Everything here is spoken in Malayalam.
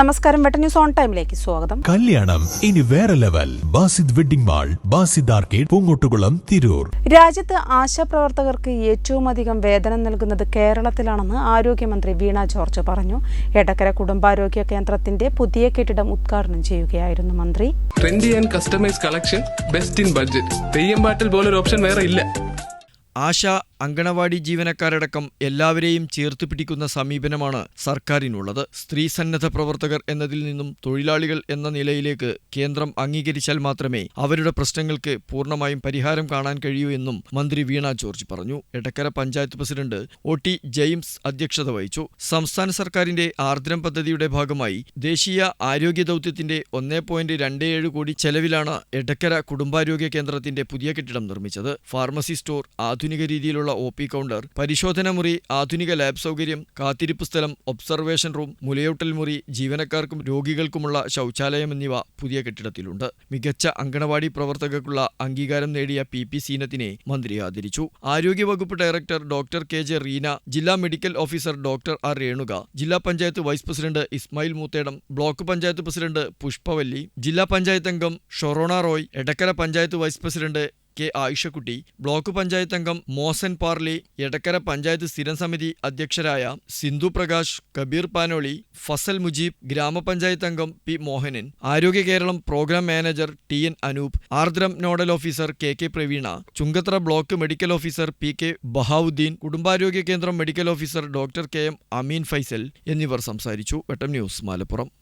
നമസ്കാരം. വെട്ട ന്യൂസ് ഓൺ ടൈമിലേക്ക് സ്വാഗതം. കല്യാണം. ഇനി വേറെ level. Basid wedding mall Basid arcade Poongottukulam Tirur. രാജ്യത്ത് ആശാപ്രവർത്തകർക്ക് ഏറ്റവും അധികം വേതനം നൽകുന്നത് കേരളത്തിലാണെന്ന് ആരോഗ്യമന്ത്രി വീണ ജോർജ് പറഞ്ഞു. എടക്കര കുടുംബാരോഗ്യ കേന്ദ്രത്തിന്റെ പുതിയ കെട്ടിടം ഉദ്ഘാടനം ചെയ്യുകയായിരുന്നു മന്ത്രി. Trendy and customise collection best in budget Theyyam പാട്ടിൽ പോലൊരു ഓപ്ഷൻ വേറെ ഇല്ല. ആശ അങ്കണവാടി ജീവനക്കാരടക്കം എല്ലാവരെയും ചേർത്ത് പിടിക്കുന്ന സമീപനമാണ് സർക്കാരിനുള്ളത്. സ്ത്രീ സന്നദ്ധ പ്രവർത്തകർ എന്നതിൽ നിന്നും തൊഴിലാളികൾ എന്ന നിലയിലേക്ക് കേന്ദ്രം അംഗീകരിച്ചാൽ മാത്രമേ അവരുടെ പ്രശ്നങ്ങൾക്ക് പൂർണമായും പരിഹാരം കാണാൻ കഴിയൂ എന്നും മന്ത്രി വീണ ജോർജ് പറഞ്ഞു. Edakkara panchayat president O T James അധ്യക്ഷത വഹിച്ചു. സംസ്ഥാന സർക്കാരിന്റെ ആർദ്രം പദ്ധതിയുടെ ഭാഗമായി ദേശീയ ആരോഗ്യ ദൗത്യത്തിന്റെ ഒന്നേ പോയിന്റ് രണ്ട് ഏഴ് കോടി ചെലവിലാണ് എടക്കര കുടുംബാരോഗ്യ കേന്ദ്രത്തിന്റെ പുതിയ കെട്ടിടം നിർമ്മിച്ചത്. ഫാർമസി സ്റ്റോർ ആധുനിക രീതിയിലുള്ള ഒ പി കൗണ്ടർ. പരിശോധന മുറി ആധുനിക ലാബ് സൗകര്യം കാത്തിരിപ്പ് സ്ഥലം ഒബ്സർവേഷൻ റൂം മുലയൂട്ടൽ മുറി ജീവനക്കാർക്കും രോഗികൾക്കുമുള്ള ശൗചാലയം എന്നിവ പുതിയ കെട്ടിടത്തിലുണ്ട്. മികച്ച അങ്കണവാടി പ്രവർത്തകർക്കുള്ള അംഗീകാരം നേടിയ പി പി സീനത്തിനെ മന്ത്രി ആദരിച്ചു. ആരോഗ്യവകുപ്പ് director doctor K. J. Reena ജില്ലാ medical officer doctor R. Renuka ജില്ലാ panchayat vice president Ismail Moothedam block panchayat president Pushpavalli ജില്ലാ പഞ്ചായത്ത് അംഗം Shorona Roy Edakkara panchayat vice president K Ayishakutty block panchayat അംഗം മോസൻ പാർലി എടക്കര പഞ്ചായത്ത് സ്ഥിരം സമിതി അധ്യക്ഷരായ സിന്ധു പ്രകാശ് കബീർ പാനോളി ഫസൽ മുജീബ് ഗ്രാമപഞ്ചായത്ത് അംഗം P Mohanan Arogya Keralam program manager T N Anoop Ardram nodal officer K K Praveena Chungathara block medical officer P K Bahauddin കുടുംബാരോഗ്യ കേന്ദ്രം medical officer doctor K M Ameen Faisal എന്നിവർ സംസാരിച്ചു. വെട്ടം ന്യൂസ് മലപ്പുറം.